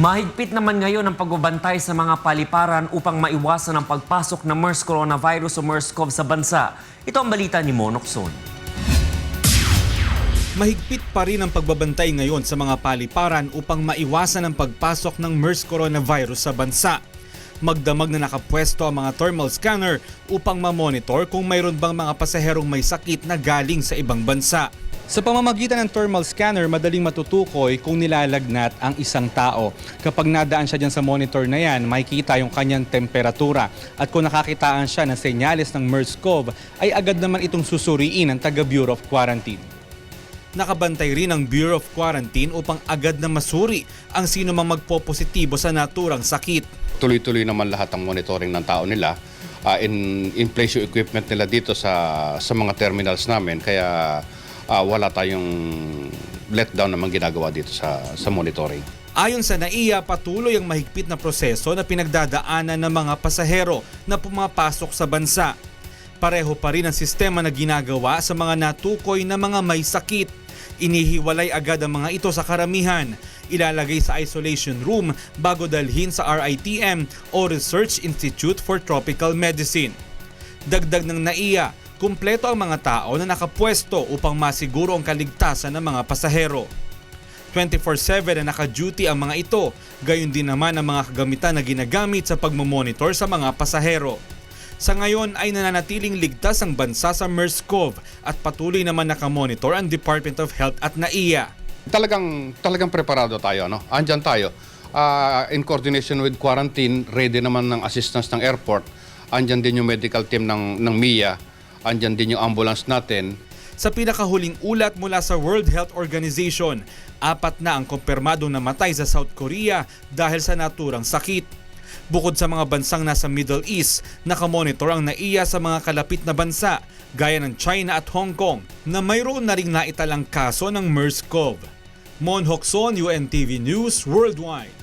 Mahigpit naman ngayon ang pagbabantay sa mga paliparan upang maiwasan ang pagpasok ng MERS coronavirus o MERS-CoV sa bansa. Ito ang balita ni Monok Son. Mahigpit pa rin ang pagbabantay ngayon sa mga paliparan upang maiwasan ang pagpasok ng MERS coronavirus sa bansa. Magdamag na nakapwesto ang mga thermal scanner upang mamonitor kung mayroon bang mga pasaherong may sakit na galing sa ibang bansa. Sa pamamagitan ng thermal scanner, madaling matutukoy kung nilalagnat ang isang tao. Kapag nadaan siya dyan sa monitor na yan, makikita yung kanyang temperatura. At kung nakakitaan siya ng senyales ng MERS-CoV, ay agad naman itong susuriin ng taga Bureau of Quarantine. Nakabantay rin ang Bureau of Quarantine upang agad na masuri ang sino mang magpopositibo sa naturang sakit. tuloy-tuloy naman lahat ang monitoring ng tao nila. Uh, in, in place yung equipment nila dito sa, sa mga terminals namin. Kaya uh, wala tayong letdown naman ginagawa dito sa, sa monitoring. Ayon sa NAIA, patuloy ang mahigpit na proseso na pinagdadaanan ng mga pasahero na pumapasok sa bansa. Pareho pa rin ang sistema na ginagawa sa mga natukoy na mga may sakit. Inihiwalay agad ang mga ito sa karamihan. Ilalagay sa isolation room bago dalhin sa RITM o Research Institute for Tropical Medicine. Dagdag ng NAIA, kumpleto ang mga tao na nakapwesto upang masiguro ang kaligtasan ng mga pasahero. 24-7 na naka-duty ang mga ito, gayon din naman ang mga kagamitan na ginagamit sa pagmamonitor sa mga pasahero. Sa ngayon ay nananatiling ligtas ang bansa sa MERS-CoV at patuloy naman nakamonitor ang Department of Health at NAIA. Talagang, talagang preparado tayo. No? Andyan tayo. Uh, in coordination with quarantine, ready naman ng assistance ng airport. Andyan din yung medical team ng, ng MIA. Andyan din yung ambulance natin. Sa pinakahuling ulat mula sa World Health Organization, apat na ang kumpirmadong namatay sa South Korea dahil sa naturang sakit. Bukod sa mga bansang nasa Middle East, nakamonitor ang NAIA sa mga kalapit na bansa gaya ng China at Hong Kong na mayroon na ring naitalang kaso ng MERS-CoV. Mon Hokson, UNTV News Worldwide.